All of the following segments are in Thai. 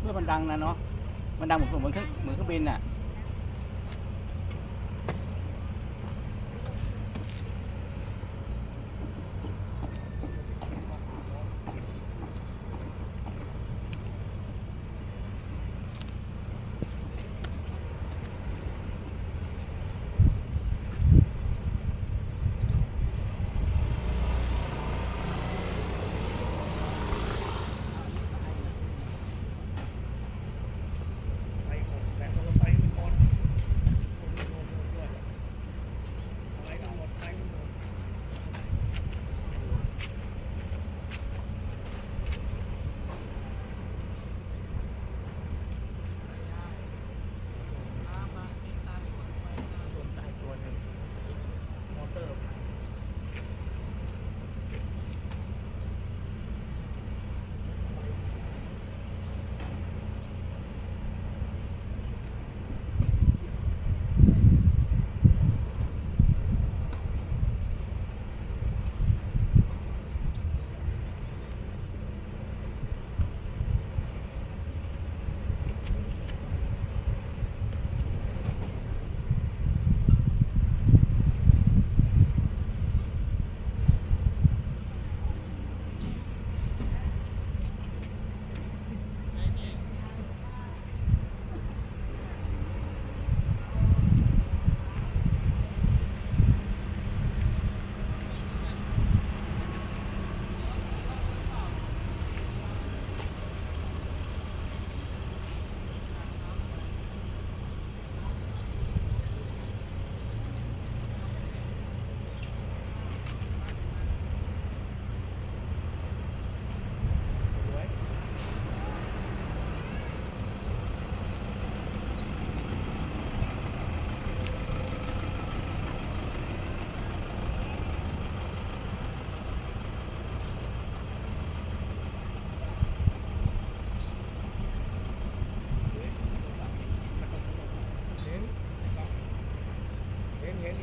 เมื่อมันดังนะเนาะมันดังเหมือนเหมือนเครื่องเหมือนเครื่องบินอะ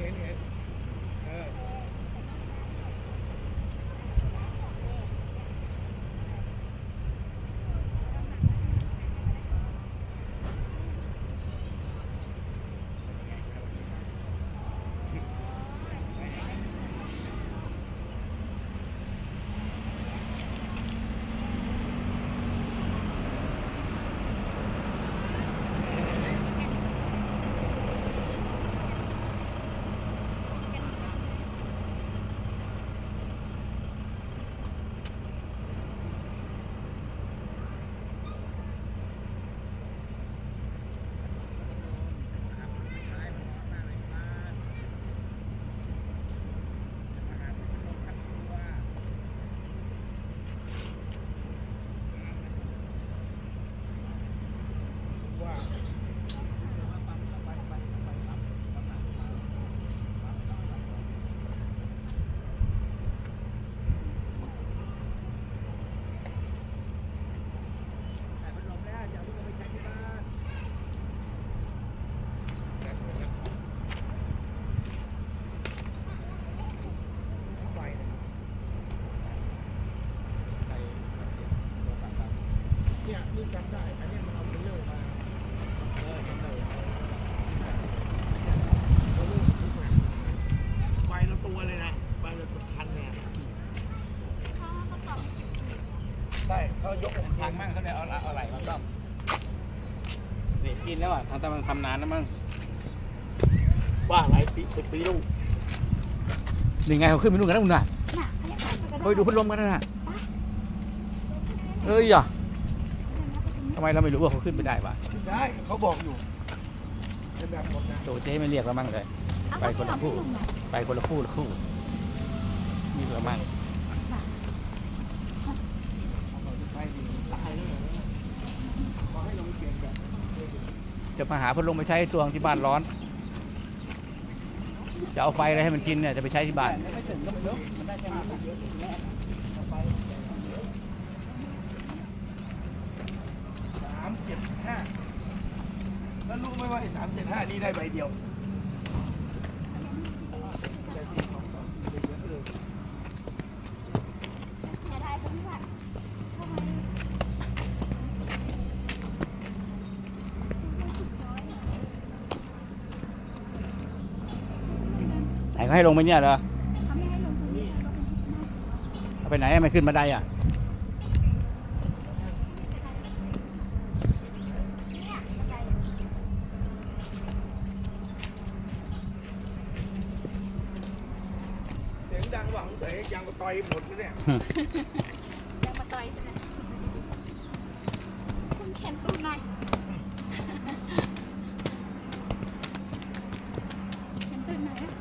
เห็นเห็นเห็นเห็นเออว่าแต่พัดลมแล้วอย่าเพิ่งเอาไปใช้ที่บ้านไฟเนี่ยเนี่ยนี่จำได้ อันเนี้ยมันเอาเทรลเลอร์มา เออจำได้เอาลูกทุกอย่างไฟละตัวเลยนะไฟละตัวคันเนี่ย ใช่เขายกของทางมั่งเขาเลยเอาเอาไหลมาซ่อมเด็กกิน แล้วอะทำแต่มันทำนานแล้วมั้งว่าหลายปีสิบปีลูกนี่ไงเขาขึ้นไปนู่นกันแล้วมึงน่ะเฮ้ยดูพัดลมกันนะน่ะเอ้ยอะทำไมเราไม่รู้ว่าเขาขึ้นไปได้ปะได้เขาบอกอยู่เป็นแบบหมดนะโตเจ๊ไม่เรียกแล้วมั้งเลย ไปคนละคู่ ไปคนละคู่ละคู่นี่ละมั่ง ไฟดีตายเลยขอให้ลงเปลี่ยนแบบ จะมาหาพัดลมไปใช้ตัวที่บ้านร้อน จะเอาไฟอะไรให้มันกินเนี่ยจะไปใช้ที่บ้าน ไม่ถึงก็ไม่รู้มันได้แค่นี้สามเจ็ดห้าแล้วรู้ไหมว่าไอ้สามเจ็ดห้านี่ได้ใบเดียวได้ที่สองสองสี่ได้เยอะเลย ให้ลงไปเนี่ยเหรอเขาไม่ให้ลงตรงนี้เขาเป็นที่น่าเอาไปไหนไม่ขึ้นบันไดอะเนี่ยอะไรเสียงดังหวังแต่ยังมาต่อยหมดเลยเนี่ย ยังมาต่อยใช่ไหมคุณเข็นตูดหน่อยเข็นตูดหน่อยนะ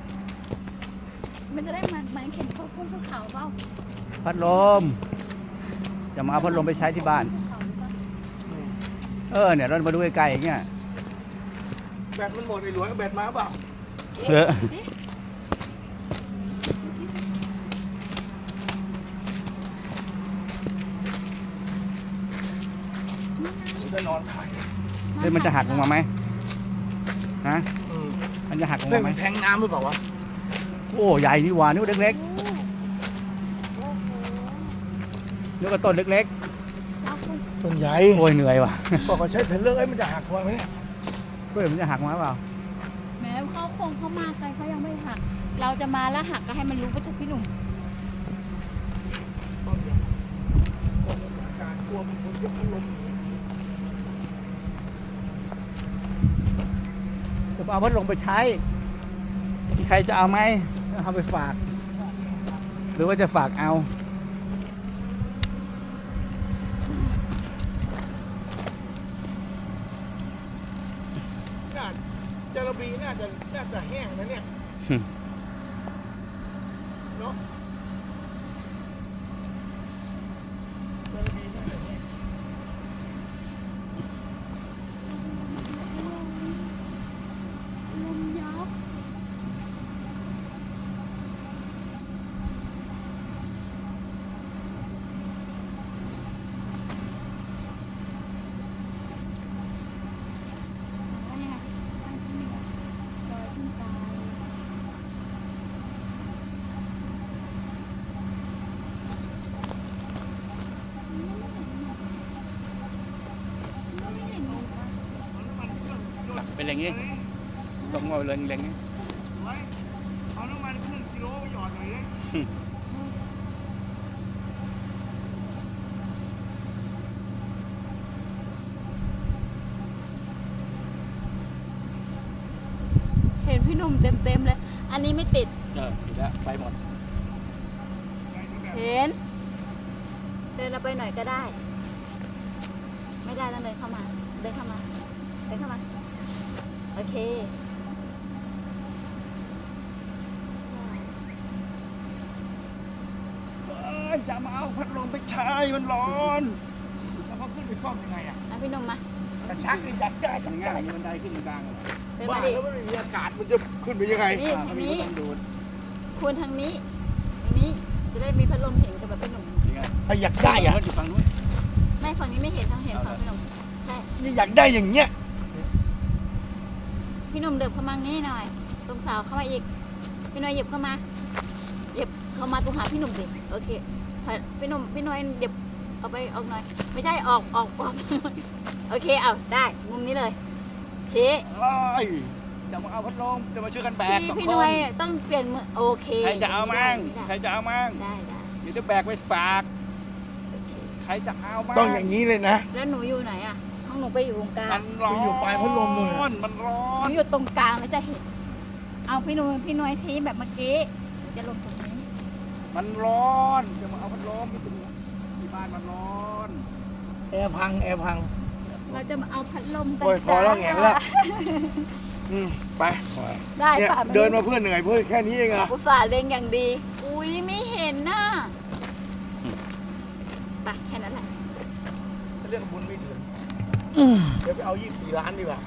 มันจะได้มันมันเข็นเข้าพุ่งภูเขาเปล่า พัดลม จะมาเอาพัดลมไปใช้ที่บ้านภูเขาหรือเปล่าเออเนี่ยเรามาดูไกลๆอย่างเงี้ยแบตมันหมดไอ้หลวงแบตมาเปล่าเออดิหรือจะนอนถ่ายเฮ้ยมันจะหักลงมาไหมฮะ อืมมันจะหักลงเรื่องมาไหมมันแทงน้ำหรือเปล่าวะ โอ้ ใหญ่นี่หว่านิ้วเล็กโอ้โห ๆนิ้วกระต้นเล็กเราคงต้นใหญ่ๆ โอ้ยเหนื่อยว่ะบอกว่าใช้เทรลเลอร์ไอ้มันจะหักพอไหมเนี่ยเฮ้ยมันจะหักมาเปล่า แม้เขาคงเขามากันเขายังไม่หัก เราจะมาแล้วหักก็ให้มันรู้ไปเถอะพี่หนุ่มต้องอย่างต้องอย่างการกลัวมันคนยกพัดลมหนีจะเอาพัดลมไปใช้ มีใครจะเอาไหมเอาไปฝาก หรือว่าจะฝากเอา น่าจาระ บีน่าจะน่าจะแห้งนะเนี่ยหึเนาะจาระบีน่าจะแห้ง ลมยับ ว่ายังไงตั้งที่นี่ลอยขึ้นไปไม่เห็นหนูปะ เป็นอย่างนี้ตรงเอาเลยเล็งไว้เอาน้ำมันครึ่งกิโลไปหยอดหน่อยดิเห็นพี่หนุ่มเต็มๆเลย อันนี้ไม่ติด เออติดแล้วไปหมด เห็น เดินเราไปหน่อยก็ได้ ไม่ได้ต้องเดินเข้ามา เดินเข้ามา เดินเข้ามา โอเคจะมาเอาพัดลมไปใช้มันร้อน แล้วเขาขึ้นไปซ่อมยังไงอะอะพี่หนุ่มมา กระชักนี่อยากได้ทำง่ายมีบันไดขึ้นตรงกลางเดินบ้ามาดิ แล้วมันไม่มีอากาศมันจะขึ้นไปยังไงนี่อ่าทางมีนี้ต้องดูดควรทางนี้ทางนี้จะได้มีพัดลมเห็นกับแบบพี่หนุ่มจริงไงถ้าอยากได้อะมันอยู่ฝั่งนู้นไม่ฝั่งนี้ไม่เห็นทางเห็นฝั่งพี่หนุ่มใช่นี่อยากได้อย่างเงี้ย พี่หนุ่มเดิบเข้ามางี้หน่อย ตรงเสาวเข้ามาอีก พี่หน้อยเหยียบเข้ามาเหยียบเข้ามาตรงหาพี่หนุ่มสิโอเคพอพี่หนุ่มพี่หน้อยเหยียบเอาไปออกหน่อย ไม่ใช่ออกออกออกโอเคเอาได้มุมนี้เลยชี้เอ้ยจะมาเอาพัดลมจะมาช่วยกันแบกพี่สองพี่คหน้อนยต้องเปลี่ยนมือโอเคใครจะเอามั่งได้ใครจะเอามั่งได้ได้เดี๋ยวจะแบกไปฝากโอเคใครจะเอามั่งต้องอย่างนี้เลยนะแล้วหนูอยู่ไหนอะ ห้องหนูไปอยู่ตรงกลางมันร้อนไปอยู่ปลายพัดลมเลยอะ มันร้อหนูนอยู่ตรงกลางแล้วจะเห็น เอาพี่หนุ่ยพี่หน้อยชี้แบบเมื่อกี้หนูจะลงตรงนี้ มันร้อนจะมาเอาพัดลมที่ที่บ้านมันร้อน แอร์พังแอร์พัง เราจะมาเอาพัดลมกันโอ้ยพอแล้วจ้าแหงแล้ว อืมไปได้เนี่ยค่ะเดินมาเพื่อเหนื่อยเพื่อแค่นี้เองเหรออุตส่าห์เล็งอย่างดี อุ้ยไม่เห็นน่ะไปแค่นั้นแหละ เรื่องบุญไม่ถึง เดี๋ยวไปเอายี่สี่ล้านดีกว่า